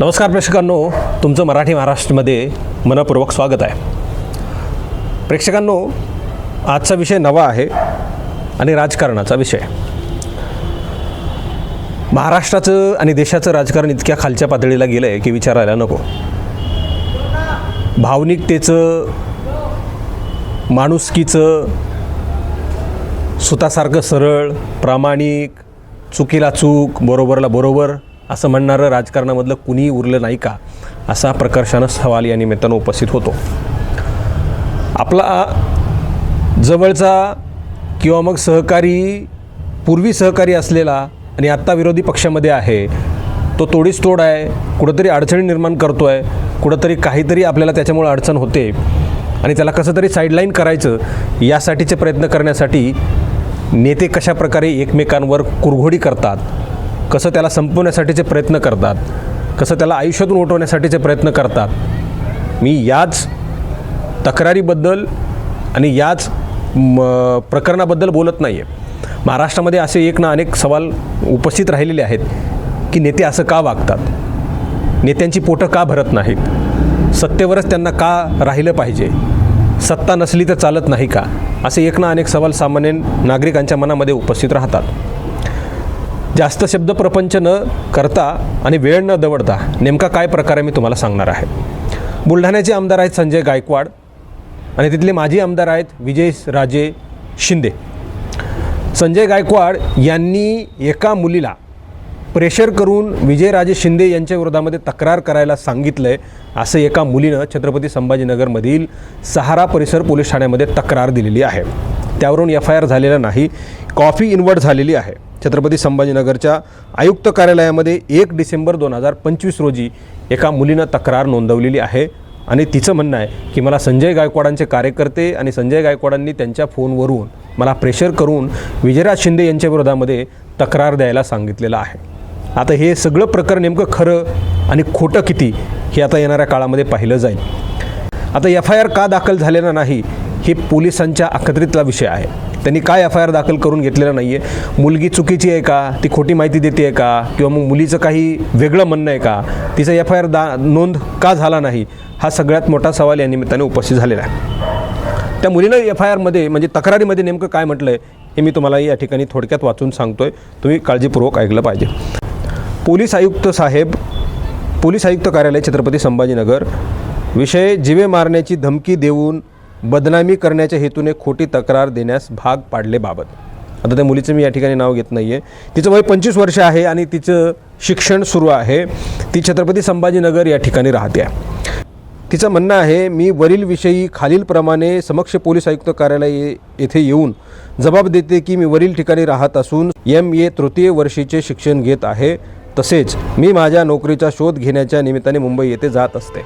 नमस्कार प्रेक्षकांनो तुमचं मराठी महाराष्ट्रमध्ये मनपूर्वक स्वागत आहे. प्रेक्षकांनो आजचा विषय नवा आहे आणि राजकारणाचा विषय. महाराष्ट्राचं आणि देशाचं राजकारण इतक्या खालच्या पातळीला गेलं आहे की विचारायला नको. भावनिकतेचं माणुसकीचं सुतासारखं सरळ प्रामाणिक चुकीला चूक बरोबरला बरोबर असं म्हणणारं राजकारणामधलं कुणीही उरलं नाही का? असा प्रकर्षानं सवाल या निमित्तानं उपस्थित होतो. आपला जवळचा किंवा मग सहकारी पूर्वी सहकारी असलेला आणि आत्ता विरोधी पक्षामध्ये आहे तो तोडीस तोड आहे कुठंतरी अडचणी निर्माण करतो आहे कुठंतरी काहीतरी आपल्याला त्याच्यामुळे अडचण होते आणि त्याला कसं तरी साईडलाईन करायचं यासाठीचे प्रयत्न करण्यासाठी नेते कशा प्रकारे एकमेकांवर कुरघोडी करतात कसं त्याला संपवण्यासाठीचे प्रयत्न करतात कसं त्याला आयुष्यातून उठवण्यासाठीचे प्रयत्न करतात मी याच तक्रारीबद्दल आणि याच म प्रकरणाबद्दल बोलत नाही आहे महाराष्ट्रामध्ये असे एक ना अनेक सवाल उपस्थित राहिलेले आहेत की नेते असं का वागतात? नेत्यांची पोटं का भरत नाहीत? सत्तेवरच त्यांना का राहिलं पाहिजे? सत्ता नसली तर चालत नाही का? असे एक ना अनेक सवाल सामान्य नागरिकांच्या मनामध्ये उपस्थित राहतात. जास्त शब्द प्रपंच न करता आणि वेळ न दवडता नेमका काय प्रकारे मी तुम्हाला सांगणार आहे. बुलढाण्याचे आमदार आहेत संजय गायकवाड आणि तिथले माजी आमदार आहेत विजय राजे शिंदे. संजय गायकवाड यांनी एका मुलीला प्रेशर करून विजयराजे शिंदे यांच्या विरोधामध्ये तक्रार करायला सांगितलं आहे असं एका मुलीनं छत्रपती संभाजीनगरमधील सहारा परिसर पोलीस ठाण्यामध्ये तक्रार दिलेली आहे. त्यावरून एफ आय आर झालेला नाही कॉफी इन्वर्ट झालेली आहे. छत्रपती संभाजीनगरच्या आयुक्त कार्यालयामध्ये एक डिसेंबर दोन हजार पंचवीस रोजी एका मुलीनं तक्रार नोंदवलेली आहे. आणि तिचं म्हणणं आहे की मला संजय गायकवाडांचे कार्यकर्ते आणि संजय गायकवाडांनी त्यांच्या फोनवरून मला प्रेशर करून विजयराज शिंदे यांच्या विरोधामध्ये तक्रार द्यायला सांगितलेलं आहे. आता हे सगळं प्रकरण नेमकं खरं आणि खोटं किती हे आता येणाऱ्या काळामध्ये पाहिलं जाईल. आता एफ आय आर का दाखल झालेला नाही हे पोलिसांच्या अखत्रीतला विषय आहे. त्यांनी काय एफ आय आर दाखल करून घेतलेला नाही आहे मुलगी चुकीची आहे का? ती खोटी माहिती देते आहे का? किंवा मग मुलीचं काही वेगळं म्हणणं आहे का? तिचा एफ आय आर दा नोंद का झाला नाही? हा सगळ्यात मोठा सवाल या निमित्ताने उपस्थित झालेला आहे. त्या मुलीनं एफ आय आरमध्ये म्हणजे तक्रारीमध्ये नेमकं काय म्हटलं आहे हे मी तुम्हाला या ठिकाणी थोडक्यात वाचून सांगतो आहे तुम्ही काळजीपूर्वक ऐकलं पाहिजे. पोलीस आयुक्त साहेब पोलीस आयुक्त कार्यालय छत्रपती संभाजीनगर विषय जिवे मारण्याची धमकी देऊन बदनामी करण्याच्या हेतूने खोटी तक्रार देण्यास भाग पाडलेबाबत आता त्या मुलीचं मी या ठिकाणी नाव घेत नाही आहे तिचं वय पंचवीस वर्ष आहे आणि तिचं शिक्षण सुरू आहे. ती छत्रपती संभाजीनगर या ठिकाणी राहते. आहे तिचं म्हणणं आहे मी वरील विषयी खालीलप्रमाणे समक्ष पोलीस आयुक्त कार्यालय येथे येऊन जबाब देते की मी वरील ठिकाणी राहत असून एम ए तृतीय वर्षीचे शिक्षण घेत आहे. तसेच मी माझ्या नोकरीचा शोध घेण्याच्या निमित्ताने मुंबई येथे जात असते.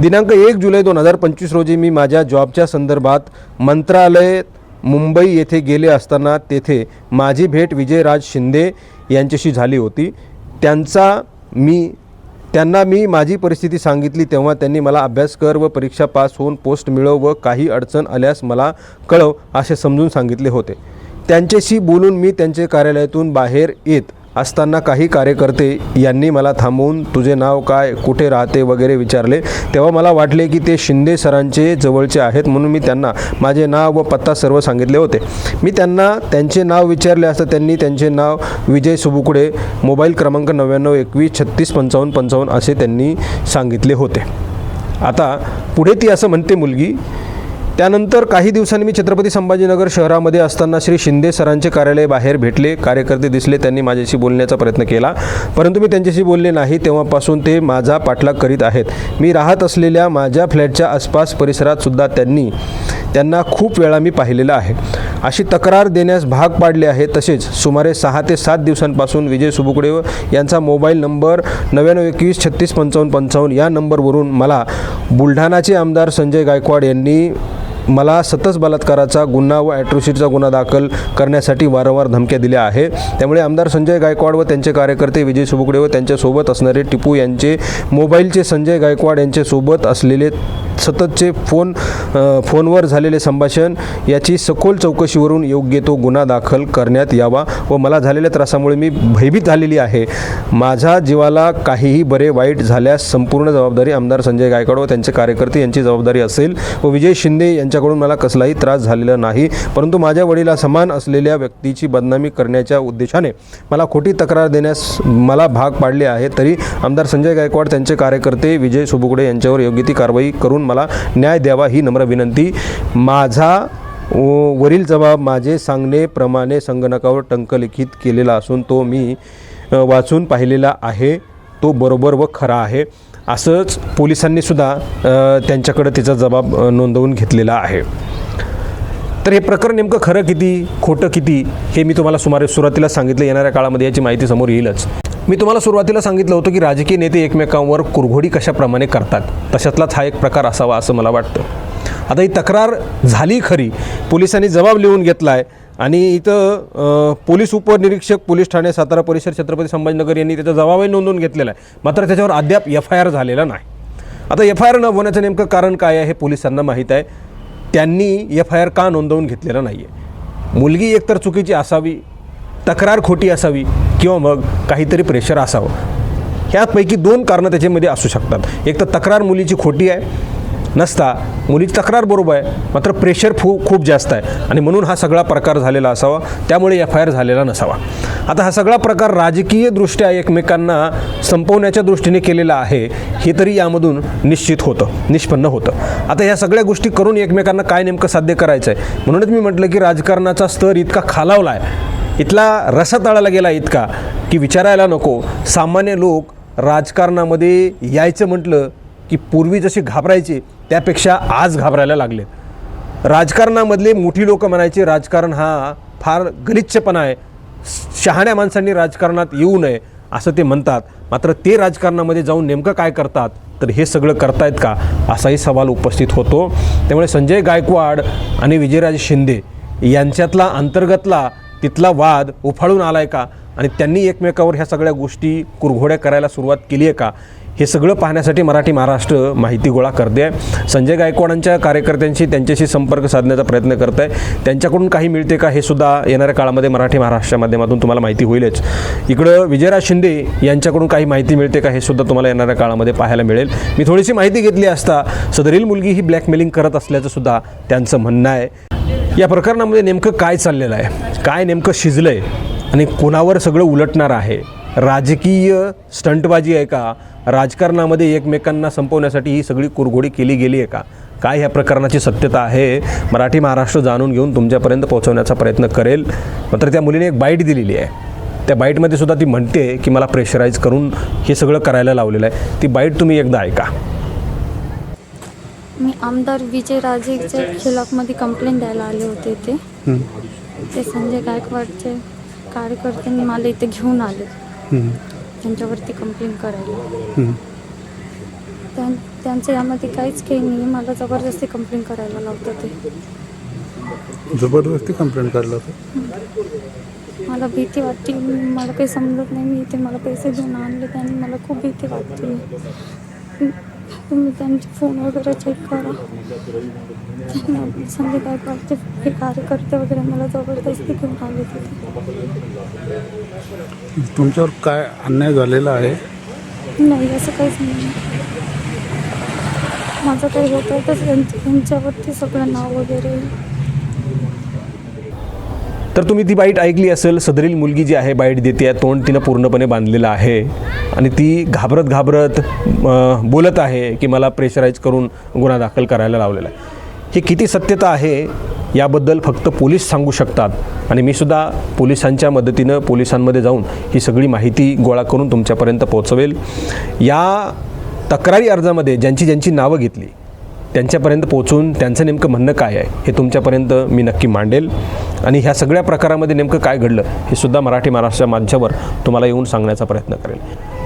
दिनांक एक जुलै दोन हजार पंचवीस रोजी मी माझ्या जॉबच्या संदर्भात मंत्रालय मुंबई येथे गेले असताना तेथे माझी भेट विजयराज शिंदे यांच्याशी झाली होती. त्यांचा मी त्यांना मी माझी परिस्थिती सांगितली तेव्हा त्यांनी मला अभ्यास कर व परीक्षा पास होऊन पोस्ट मिळव व काही अडचण आल्यास मला कळव असे समजून सांगितले होते. त्यांच्याशी बोलून मी त्यांचे कार्यालयातून बाहेर येत असताना काही कार्यकर्ते यांनी मला थांबवून तुझे नाव काय कुठे राहते वगैरे विचारले. तेव्हा मला वाटले की ते शिंदे सरांचे जवळचे आहेत म्हणून मी त्यांना माझे नाव व पत्ता सर्व सांगितले होते. मी त्यांना त्यांचे नाव विचारले असता त्यांनी त्यांचे नाव विजय सुबुकडे मोबाईल क्रमांक नव्याण्णव एकवीस छत्तीस पंचावन्न पंचावन्न असे त्यांनी सांगितले होते. आता पुढे ती असं म्हणते मुलगी त्यानंतर काही दिवसांनी मी छत्रपती संभाजीनगर शहरामध्ये असताना श्री शिंदे सरांचे कार्यालय बाहेर भेटले. कार्यकर्ते दिसले त्यांनी माझ्याशी बोलण्याचा प्रयत्न केला. परंतु मी त्यांच्याशी बोलले नाही तेव्हापासून ते माझा पाठलाग करीत आहेत. मी राहत असलेल्या माझ्या फ्लॅटच्या आसपास परिसरात सुद्धा त्यांनी त्यांना खूप वेळा मी पाहिलेलं आहे. अशी तक्रार देण्यास भाग पाडले आहे तसेच सुमारे सहा ते सात दिवसांपासून विजय सुबुकडे यांचा मोबाईल नंबर नव्याण्णव एकवीस छत्तीस पंचावन्न पंचावन्न या नंबरवरून मला बुलढाणाचे आमदार संजय गायकवाड यांनी मला सतत बलात्काराचा गुन्हा व ॲट्रोसिटीचा गुन्हा दाखल करण्यासाठी वारंवार धमक्या दिल्या आहे. त्यामुळे आमदार संजय गायकवाड व त्यांचे कार्यकर्ते विजय सुबुकडे व त्यांच्यासोबत असणारे टिपू यांचे मोबाईलचे संजय गायकवाड यांच्यासोबत असलेले सततचे फोन फोनवर झालेले संभाषण याची सखोल चौकशीवरून योग्य तो गुन्हा दाखल करण्यात यावा व मला झालेल्या त्रासामुळे मी भयभीत झालेली आहे. माझ्या जीवाला काहीही बरे वाईट झाल्यास संपूर्ण जबाबदारी आमदार संजय गायकवाड व त्यांचे कार्यकर्ते यांची जबाबदारी असेल व विजय शिंदे त्यांच्याकडून मला कसलाही त्रास झालेला नाही परंतु माझ्या वडिला समान असलेल्या व्यक्तीची बदनामी करण्याच्या उद्देशाने मला खोटी तक्रार देण्यास मला भाग पाडले आहे. तरी आमदार संजय गायकवाड त्यांचे कार्यकर्ते विजय सुबुकडे यांच्यावर योग्य ती कारवाई करून मला न्याय द्यावा ही नम्र विनंती. माझा व- वरील जबाब माझे सांगणेप्रमाणे संगणकावर टंकलिखित केलेला असून तो मी वाचून पाहिलेला आहे. तो बरोबर व खरा आहे. असंच पोलिसांनी सुद्धा त्यांच्याकडे तिचा जबाब नोंदवून घेतलेला आहे. तर हे प्रकरण नेमकं खरं किती खोटं किती हे मी तुम्हाला सुमारे सुरुवातीला सांगितलं येणाऱ्या काळामध्ये याची माहिती समोर येईलच. मी तुम्हाला सुरुवातीला सांगितलं होतं की राजकीय नेते एकमेकांवर कुरघोडी कशाप्रमाणे करतात. तशातलाच हा एक प्रकार असावा असं मला वाटतं. आता ही तक्रार झाली खरी पोलिसांनी जबाब लिहून घेतला आहे आणि इथं पोलीस उपनिरीक्षक पोलीस ठाणे सातारा परिसर छत्रपती संभाजीनगर यांनी त्याचा जबाबही नोंदवून घेतलेला आहे. मात्र त्याच्यावर अद्याप एफ आय आर झालेला नाही. आता एफ आय आर न होण्याचं नेमकं कारण काय आहे हे पोलिसांना माहीत आहे. त्यांनी एफ आय आर का नोंदवून घेतलेला नाही आहे मुलगी एकतर चुकीची असावी तक्रार खोटी असावी किंवा मग काहीतरी प्रेशर असावं. ह्यापैकी दोन कारणं त्याच्यामध्ये असू शकतात. एक तर तक्रार मुलीची खोटी आहे नसता मुलीची तक्रार बरोबर आहे मात्र प्रेशर फू खूप जास्त आहे. आणि म्हणून हा सगळा प्रकार झालेला असावा त्यामुळे एफ आय आर झालेला नसावा. आता हा सगळा प्रकार राजकीयदृष्ट्या एकमेकांना संपवण्याच्या दृष्टीने केलेला आहे हे तरी यामधून निश्चित होतं निष्पन्न होतं. आता ह्या सगळ्या गोष्टी करून एकमेकांना काय नेमकं साध्य करायचं आहे म्हणूनच मी म्हटलं की राजकारणाचा स्तर इतका खालावला आहे इथला रसा तळाला गेला इतका की विचारायला नको. सामान्य लोक राजकारणामध्ये यायचं म्हटलं की पूर्वी जसे घाबरायचे त्यापेक्षा आज घाबरायला लागले राजकारणामधले मोठी लोकं म्हणायचे राजकारण हा फार गलिच्छपणा आहे. शहाण्या माणसांनी राजकारणात येऊ नये असं ते म्हणतात. मात्र ते राजकारणामध्ये जाऊन नेमकं काय करतात तर हे सगळं करतायत का असाही सवाल उपस्थित होतो. त्यामुळे संजय गायकवाड आणि विजयराज शिंदे यांच्यातला अंतर्गतला तिथला वाद उफाळून आला आहे का? आणि त्यांनी एकमेकावर ह्या सगळ्या गोष्टी कुरघोड्या करायला सुरुवात केली आहे का? हे सगळं पाहण्यासाठी मराठी महाराष्ट्र माहिती गोळा करते आहे. संजय गायकवाडांच्या कार्यकर्त्यांशी त्यांच्याशी संपर्क साधण्याचा प्रयत्न करत आहे. त्यांच्याकडून काही मिळते का हे सुद्धा येणाऱ्या काळामध्ये मराठी महाराष्ट्राच्या माध्यमातून तुम्हाला माहिती होईलच. इकडं विजयराज शिंदे यांच्याकडून काही माहिती मिळते का हे सुद्धा तुम्हाला येणाऱ्या काळामध्ये पाहायला मिळेल. मी थोडीशी माहिती घेतली असता सदरील मुलगी ही ब्लॅकमेलिंग करत असल्याचं सुद्धा त्यांचं म्हणणं आहे. या प्रकरणामध्ये नेमकं काय चाललेलं आहे? काय नेमकं शिजलं आहे आणि कोणावर सगळं उलटणार आहे? राजकीय स्टंटबाजी आहे का? राजकारणामध्ये एकमेकांना संपवण्यासाठी ही सगळी कुरघोडी केली गेली आहे का? काय ह्या प्रकरणाची सत्यता आहे? मराठी महाराष्ट्र जाणून घेऊन तुमच्यापर्यंत पोहोचवण्याचा प्रयत्न करेल. मात्र त्या मुलीने एक बाईट दिलेली आहे. त्या बाईटमध्ये सुद्धा ती म्हणते की मला प्रेशराईज करून हे सगळं करायला लावलेलं आहे. ती बाईट तुम्ही एकदा ऐका. मी आमदार विजय राजेच्या खिलाफमध्ये कंप्लेंट द्यायला आले होते ते ते संजय गायकवाडचे कार्यकर्त्यांनी मला इथे घेऊन आले. त्यांच्यावरती कंप्लेंट करायला. त्यां त्यांचं यामध्ये काहीच काही नाही मला जबरदस्ती कंप्लेंट करायला लावतं ते जबरदस्ती कंप्लेंट करायला होतं? मला भीती वाटते मला काही समजत नाही. मी इथे मला पैसे देऊन आणले त्यांनी मला खूप भीती वाटते तुम्ही त्यांचे फोन वगैरे चेक करा. गायकवाडचे हे कार्यकर्ते वगैरे मला जबरदस्ती घेऊन आले तिथे. तुमच्यावर काय अन्याय झालेला आहे? नाही असं काहीच नाही. माझं काही होतं तर सगळं नाव वगैरे. तर तुम्ही ती बाईट ऐकली असेल सदरील मुलगी जी आहे बाईट देते आहे तोंड तिनं पूर्णपणे बांधलेलं आहे. आणि ती घाबरत घाबरत बोलत आहे की मला प्रेशराईज करून गुन्हा दाखल करायला लावलेला आहे. ही किती सत्यता आहे याबद्दल फक्त पोलीस सांगू शकतात. आणि मी सुद्धा पोलिसांच्या मदतीनं पोलिसांमध्ये जाऊन ही सगळी माहिती गोळा करून तुमच्यापर्यंत पोहोचवेल. या तक्रारी अर्जामध्ये ज्यांची ज्यांची नावं घेतली त्यांच्यापर्यंत पोहोचून त्यांचं नेमकं म्हणणं काय आहे हे तुमच्यापर्यंत मी नक्की मांडेल. आणि ह्या सगळ्या प्रकारामध्ये नेमकं काय घडलं हे सुद्धा मराठी महाराष्ट्र मंचावर तुम्हाला येऊन सांगण्याचा प्रयत्न करेल.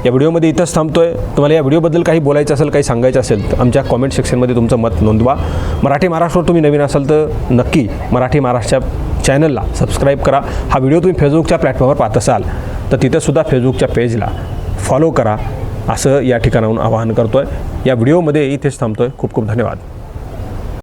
या व्हिडिओमध्ये इथंच आहे तुम्हाला या व्हिडिओबद्दल काही बोलायचं असेल काही सांगायचं असेल तर आमच्या कॉमेंट सेक्शनमध्ये तुमचं मत नोंदवा. मराठी महाराष्ट्रावर तुम्ही नवीन असाल तर नक्की मराठी महाराष्ट्र चॅनलला सबस्क्राईब करा. हा व्हिडिओ तुम्ही फेसबुकच्या प्लॅटफॉर्मवर पाहत असाल तर तिथंसुद्धा फेसबुकच्या पेजला फॉलो करा. असं या ठिकाणाहून आवाहन करतो आहे या व्हिडिओमध्ये इथेच थांबतो आहे खूप खूप धन्यवाद.